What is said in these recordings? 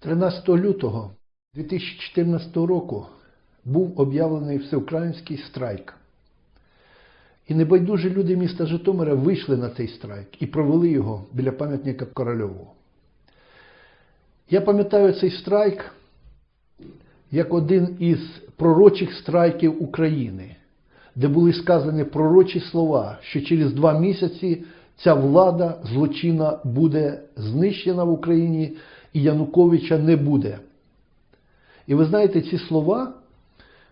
13 лютого 2014 року був об'явлений всеукраїнський страйк. І небайдужі люди міста Житомира вийшли на цей страйк і провели його біля пам'ятника Корольову. Я пам'ятаю цей страйк як один із пророчих страйків України, де були сказані пророчі слова, що через два місяці ця влада злочинна буде знищена в Україні і Януковича не буде. І ви знаєте, ці слова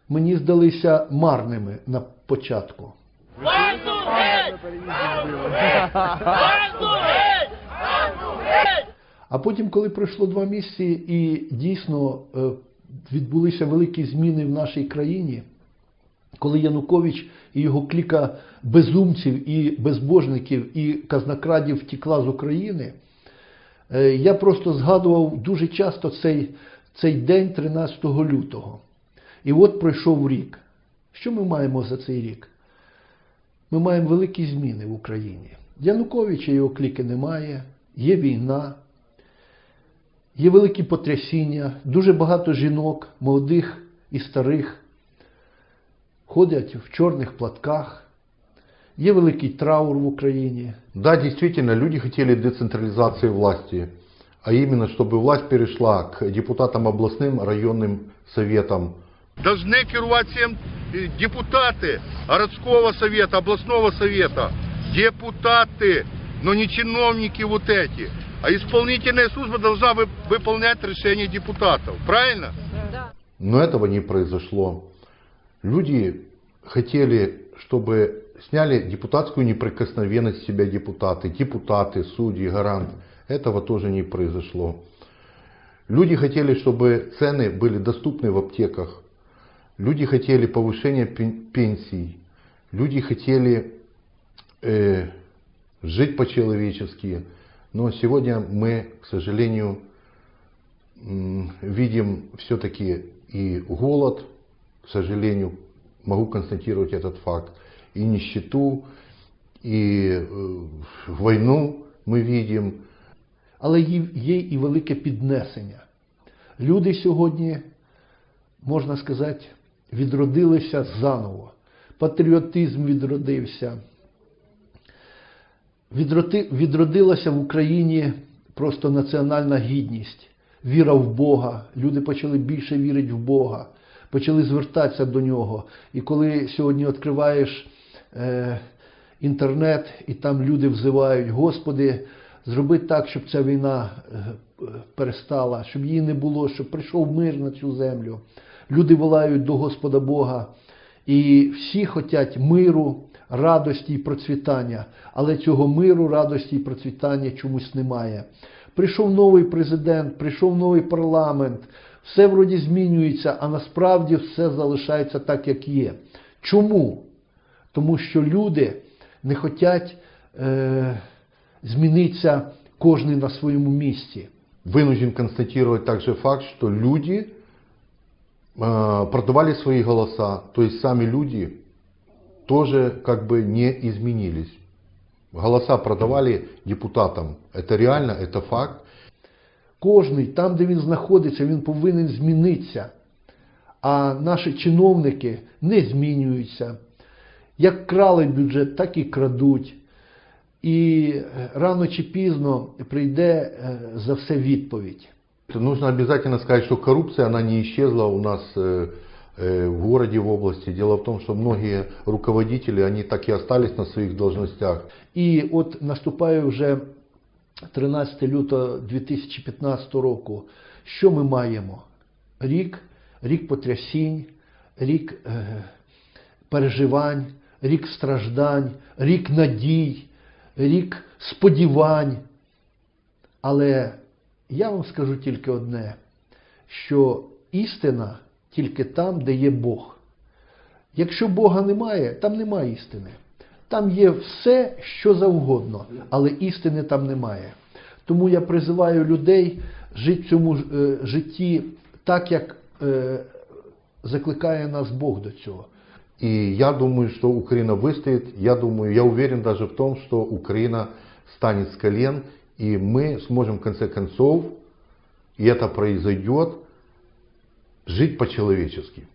мені здалися марними на початку. А потім, коли пройшло два місяці і дійсно е, відбулися великі зміни в нашій країні, коли Янукович і його кліка безумців і безбожників і казнокрадів втікла з України, е, я просто згадував дуже часто цей, цей день 13 лютого. І от пройшов рік. Що ми маємо за цей рік? Ми маємо великі зміни в Україні. Януковича його кліки немає, є війна, є великі потрясіння, дуже багато жінок, молодих і старих, ходять в чорних платках, є великий траур в Україні. Да, действительно, люди хотели децентрализации власти, а именно, чтобы власть перешла к депутатам областным, районным советам. Должны керувати всем э, депутаты городского совета, областного совета. Депутаты, но не чиновники вот эти. А исполнительная служба должна вы- выполнять решения депутатов. Правильно? Но этого не произошло. Люди хотели, чтобы сняли депутатскую неприкосновенность себя депутаты, депутаты, судьи, гарант. Этого тоже не произошло. Люди хотели, чтобы цены были доступны в аптеках. Люди хотели повышения пен- пенсий. Люди хотели э, жить по-человечески. Но сегодня мы, к сожалению, видим все-таки и голод, к сожалению, могу констатировать этот факт, и нищету, и э, войну мы видим. Але є є і велике піднесення. Люди сьогодні, можна сказати, відродилися заново. Патріотизм відродився. Відроти- Відродилася в Україні просто національна гідність, віра в Бога. Люди почали більше вірити в Бога, почали звертатися до нього. І коли сьогодні відкриваєш е, інтернет, і там люди взивають, Господи, зроби так, щоб ця війна е, перестала, щоб її не було, щоб прийшов мир на цю землю. Люди волають до Господа Бога. І всі хочуть миру, радості і процвітання, але цього миру, радості і процвітання чомусь немає. Прийшов новий президент, прийшов новий парламент, все вроді змінюється, а насправді все залишається так, як є. Чому? Тому що люди не хочуть е, змінитися кожен на своєму місці. Вынужден констатировать также факт, что люди э, продавали свои голоса, то есть сами люди тоже как бы не изменились. Голоса продавали депутатам. Это реально, это факт. Кожний там, де він знаходиться, він повинен змінитися. А наші чиновники не змінюються. Як крали бюджет, так і крадуть. І е, рано чи пізно прийде е, за все відповідь. Нужно обязательно сказать, что коррупция, она не исчезла у нас э, э, в городе, в области. Дело в том, что многие руководители, они так и остались на своих должностях. І от наступає вже 13 лютого 2015 року. Що ми маємо? Рік, рік потрясінь, рік е, переживань, рік страждань, рік надій, рік сподівань. Але я вам скажу тільки одне, що істина тільки там, де є Бог. Якщо Бога немає, там немає істини. Там є все, що завгодно, але істини там немає. Тому я призиваю людей жити в цьому е, житті так, як е, закликає нас Бог до цього. И я думаю, что Украина выстоит. Я думаю, я уверен даже в том, что Украина станет с колен, и мы сможем в конце концов и это произойдет, жить по-человечески.